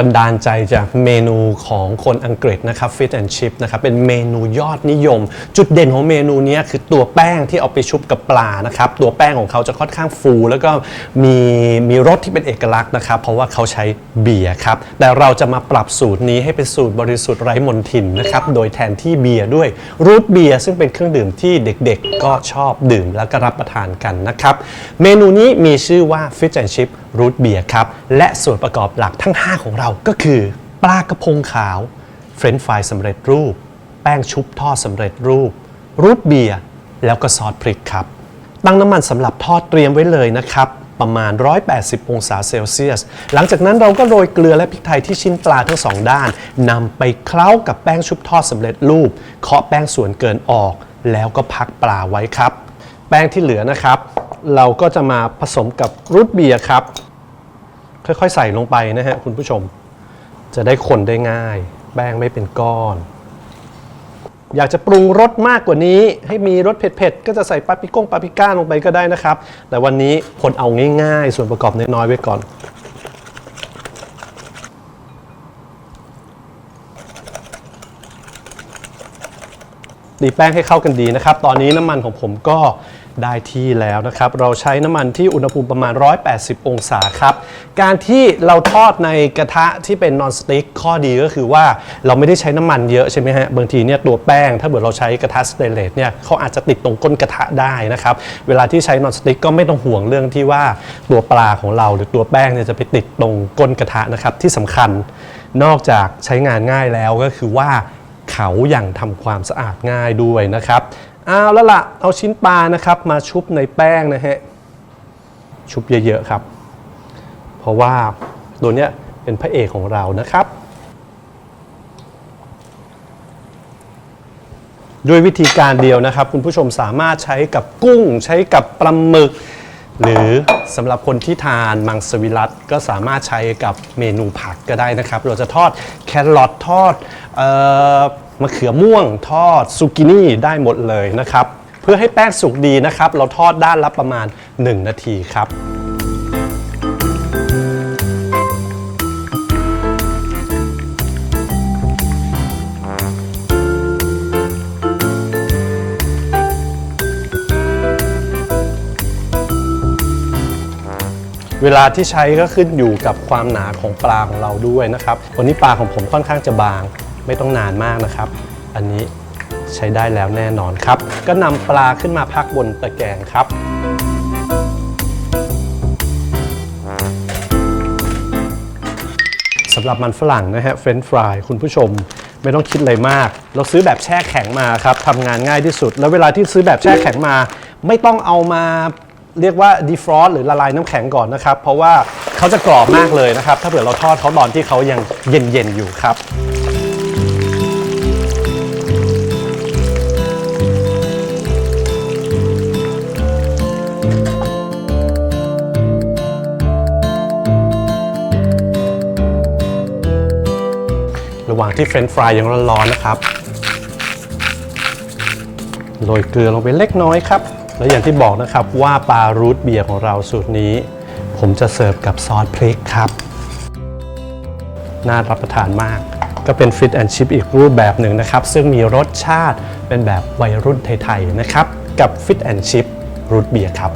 บันดาลใจจากเมนูของคนอังกฤษนะครับ Fish and Chip นะครับ เป็นเมนูยอดนิยม จุดเด่นของเมนูนี้คือตัวแป้งที่เอาไปชุบกับปลานะครับ ตัวแป้งของเขาจะค่อนข้างฟู แล้วก็มีมีรสที่เป็นเอกลักษณ์นะครับ เพราะว่าเขาใช้เบียร์ครับ แต่เราจะมาปรับสูตรนี้ให้เป็นสูตรบริสุทธิ์ไร้มลทินนะครับ โดยแทนที่เบียร์ด้วยรูทเบียร์ซึ่งเป็นเครื่องดื่มที่เด็กๆ ก็ชอบดื่มแล้วก็รับประทานกันนะครับ เมนูนี้มีชื่อว่า Fish and Chip รูทเบียร์ครับ และส่วนประกอบหลักทั้ง 5 ของเราก็คือ ปลากระพงขาว เฟรนช์ฟรายสำเร็จรูป แป้งชุบทอดสำเร็จรูป รูทเบียร์แล้วก็ซอสพริกครับ ตั้งน้ำมันสำหรับทอดเตรียมไว้เลยนะครับ ประมาณ 180 องศาเซลเซียส หลังจากนั้นเราก็โรยเกลือและพริกไทยที่ชิ้นปลาทั้งสองด้านนำไปเคล้ากับแป้งชุบทอดสำเร็จรูป เคาะแป้งส่วนเกินออก แล้วก็พักปลาไว้ครับ แป้งที่เหลือนะครับ เราก็จะมาผสมกับรูทเบียร์ครับ ค่อยๆ ใส่ลงไปนะฮะคุณผู้ชม จะได้คนได้ง่าย แป้งไม่เป็นก้อน อยากจะปรุงรสมากกว่านี้ ให้มีรสเผ็ดๆ ก็จะใส่ปาปริก้งปาปริก้าลงไปก็ได้นะครับ แต่วันนี้คนเอาง่ายๆ ส่วนประกอบน้อยๆไว้ก่อน ตีแป้งให้เข้ากันดีนะครับ ตอนนี้น้ำมันของผมก็ได้ที่แล้วนะครับ เราใช้น้ำมันที่อุณหภูมิประมาณ 180 องศาครับ การที่เราทอดในกระทะที่เป็นนอนสติ๊กข้อดีก็คือว่าเราไม่ได้ใช้น้ำมันเยอะใช่ไหมฮะ บางทีเนี่ยตัวแป้ง ถ้าเกิดเราใช้กระทะสเตนเลสเนี่ยเขาอาจจะติดตรงก้นกระทะได้นะครับ เวลาที่ใช้นอนสติ๊กก็ไม่ต้องห่วงเรื่องที่ว่าตัวปลาของเราหรือตัวแป้งเนี่ยจะไปติดตรงก้นกระทะนะครับที่สำคัญนอกจากใช้งานง่ายแล้วก็คือว่า เขาอย่างทำความสะอาดง่ายด้วยนะครับเอาแล้วล่ะเอาชิ้นปลานะครับ มาชุบในแป้งนะฮะชุบเยอะๆครับ เพราะว่าตัวเนี้ยเป็นพระเอกของเรานะครับ ด้วยวิธีการเดียวนะครับ คุณผู้ชมสามารถใช้กับกุ้ง ใช้กับปลาหมึก หรือสำหรับคนที่ทานมังสวิรัตก็สามารถใช้กับเมนูผักก็ได้นะครับ เราจะทอดแครอททอดเออ มะเขือม่วงทอดซูกินี่ได้หมดเลยนะครับ เพื่อให้แป้งสุกดีนะครับ เราทอดด้านละประมาณ 1 นาทีครับเวลาที่ใช้ก็ขึ้นอยู่กับความหนาของปลาของเราด้วยนะครับ วันนี้ปลาของผมค่อนข้างจะบาง ไม่ต้องนานมากนะครับ อันนี้ใช้ได้แล้วแน่นอนครับ ก็นำปลาขึ้นมาพักบนตะแกรงครับ สำหรับมันฝรั่งนะฮะเฟรนช์ฟรายคุณผู้ชมไม่ต้องคิดอะไรมาก เราซื้อแบบแช่แข็งมาครับทำงานง่ายที่สุด แล้วเวลาที่ซื้อแบบแช่แข็งมา ไม่ต้องเอามาเรียกว่าดีฟรอสหรือละลายน้ำแข็งก่อนนะครับ เพราะว่าเขาจะกรอบมากเลยนะครับ ถ้าเผื่อเราทอดเขาตอนที่เขายังเย็นๆอยู่ครับ ระหว่างที่เฟรนช์ฟรายยังร้อนๆนะครับ โรยเกลือลงไปเล็กน้อยครับ และอย่างที่บอกนะครับว่าปลารูทเบียร์ของเราสูตรนี้ ผมจะเสิร์ฟกับซอสพริกครับ น่ารับประทานมาก ก็เป็นฟิตแอนชิพอีกรูปแบบหนึ่งนะครับ ซึ่งมีรสชาติเป็นแบบวัยรุ่นไทย ๆ นะครับ กับฟิตแอนชิพรูทเบียร์ครับ